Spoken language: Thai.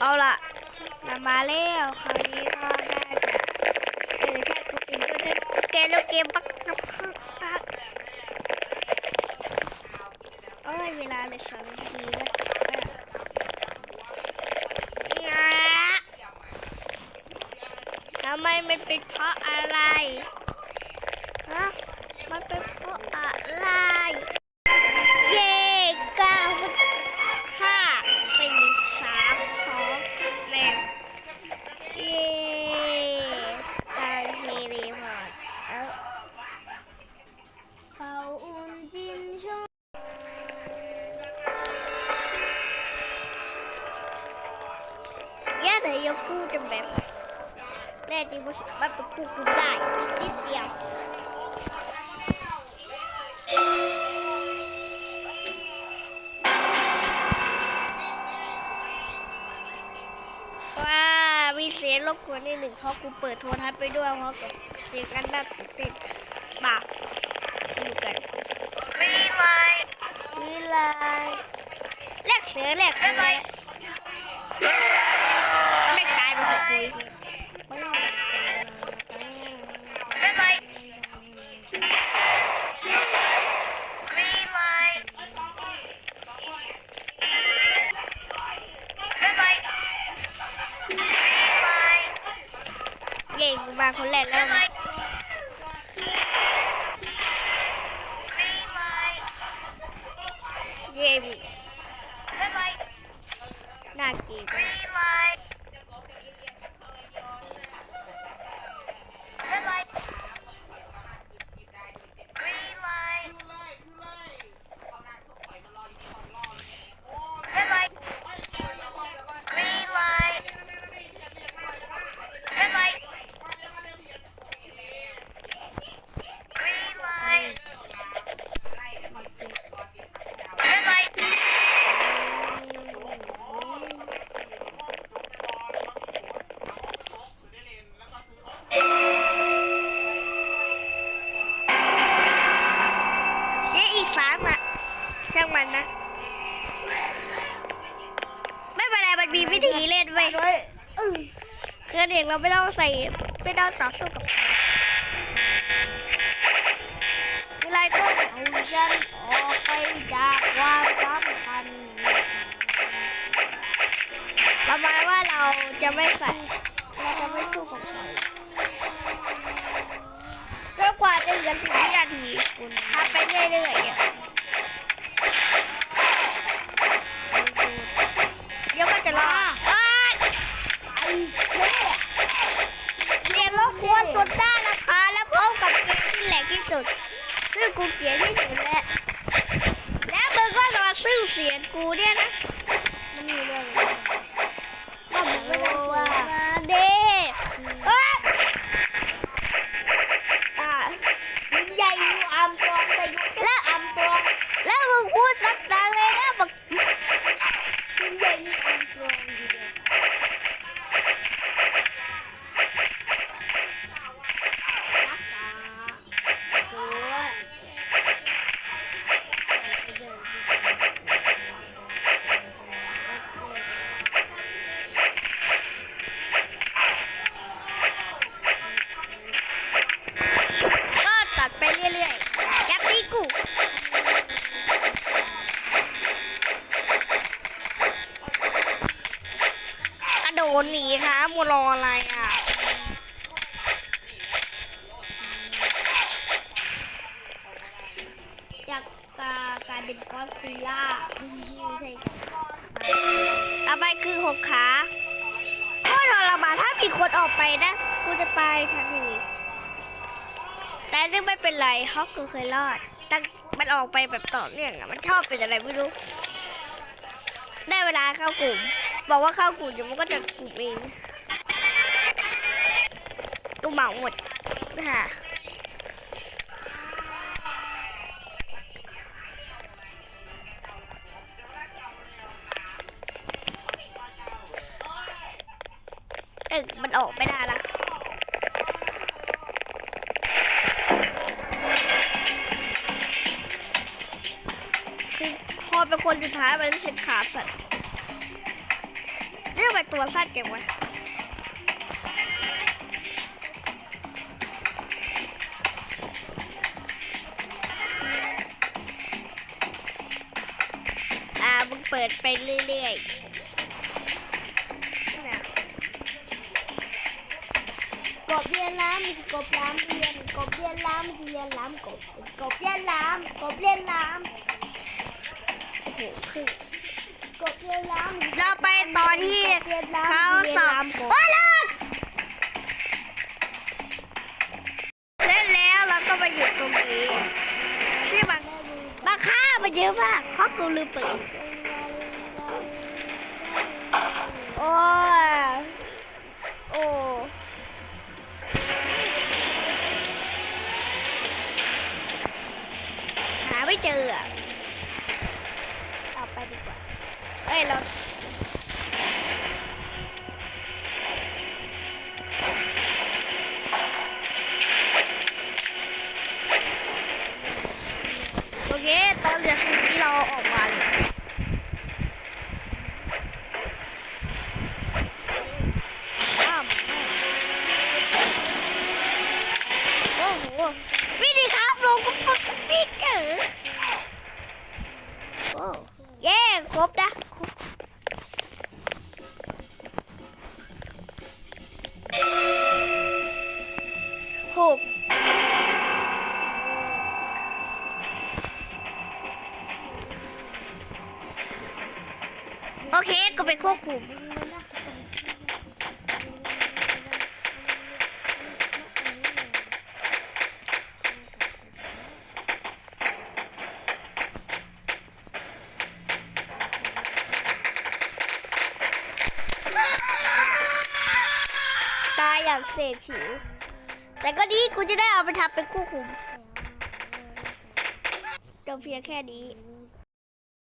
เอาละเรามาแล้วคราวนี้ก็ได้แบบเออแค่ตัวเองก็ได้เกมแล้วเกมปักปักปักปักเอ้ยเวลาเหลยสองนาทีแล้วทำไมมันเป็นเพราะอะไร ย่าแต่ยังพูดจะแบบแน่จริงว่าสามารถเป็นคู่คุณได้นิดเดียวว่ามีเสียงรบกวนนิดหนึ่งเพราะกูเปิดโทรทัศน์ไปด้วยเพราะกับเสียงกันน่าตื่นเต้นบากดูกันมีไลมีไลแลกเสือแลกอะไร เย่กูมาคนแรกแล้วนะเย่บีน่าเกลียดมาก มีเล่นไว้วยคือเด็กเราไม่ต้องใส่ไม่ต้องต่อสู้กับใครเวลาก็เอาฉันออกไปจากความสัมพันธ์ประมาณว่าเราจะไม่ใส่เราจะไม่สู้กับใครเพื่อความเป็นกันถึงวินาทีคุณทำไปเรื่อยๆอะเดี๋ยวก็จะรอดเอ้ยเรียนรบกวนสุดได้นะคะ แล้วพบกับเกมที่แหลกที่สุด ซึ่ง กูเกลียดที่สุดแล้วแล้วมึงก็รอซึ่งเสียงกูเนี่ยนะ มันมีเรื่องอะไรก็มึงไม่ต้องว่าเด้เอ้ยอ่าใหญ่อยู่อามตรองแต่อยู่แล้วอามตรองแล้วมึงพูดสักดังเลยนะบอกมึงใหญ่อยู่อามตรองอยู่เลยโอ้ย ก็ตัดไปเรื่อยๆยับตีกูกระโดดหนีค่ะมัวร ออะไรอะจากกากลายเป็นกอดซิลล่าไม่ใช่ต่อไปคือหกขาโคตรทรมานถ้ามีคนออกไปนะ กูจะตายทันทีแต่ซึ่งไม่เป็นไรฮอกกูเคยรอดตั้งมันออกไปแบบต่อเนื่องอะมันชอบเป็นอะไรไม่รู้ ได้เวลาเข้ากลุ่ม บอกว่าเข้ากลุ่มเดี๋ยวมันก็จะกลุ่มเอง กูเหมาหมดค่ะเออมันออกไม่ได้ละคือพอเป็นคนสุดท้ายมันเช็ดขาสัตว์เรื่องแบบตัวตัวสั้นจังวะ เปิดไปเรื่อยๆน่ะกบเรียนล้ามกบล้ามเรียนกบเรียนล้ามเรียนล้ามกบกบเรียนล้ามกบเรียนล้ามโอ้โหคือกบเรียนล้ามเราไปตอนที่เรียนล้ามเขาสอบกบโอ้ยเลิกเล่นแล้วเราก็มาหยุดตรงนี้ที่บางบางค่ามันเยอะมากเพราะกูลืมเปิด โอ้ยโอ้หาไม่เจออะต่อไปดีกว่า เอ้ยเรา วิธีครับลงกุ๊กกุ๊กปิ๊กเกอร์โอ้เย้ครบนะครบหกโอเคก็ไปควบคุม อย่างเสฉิว แต่ก็ดีกูจะได้เอาไปทำเป็นคู่คุมจบเพียงแค่นี้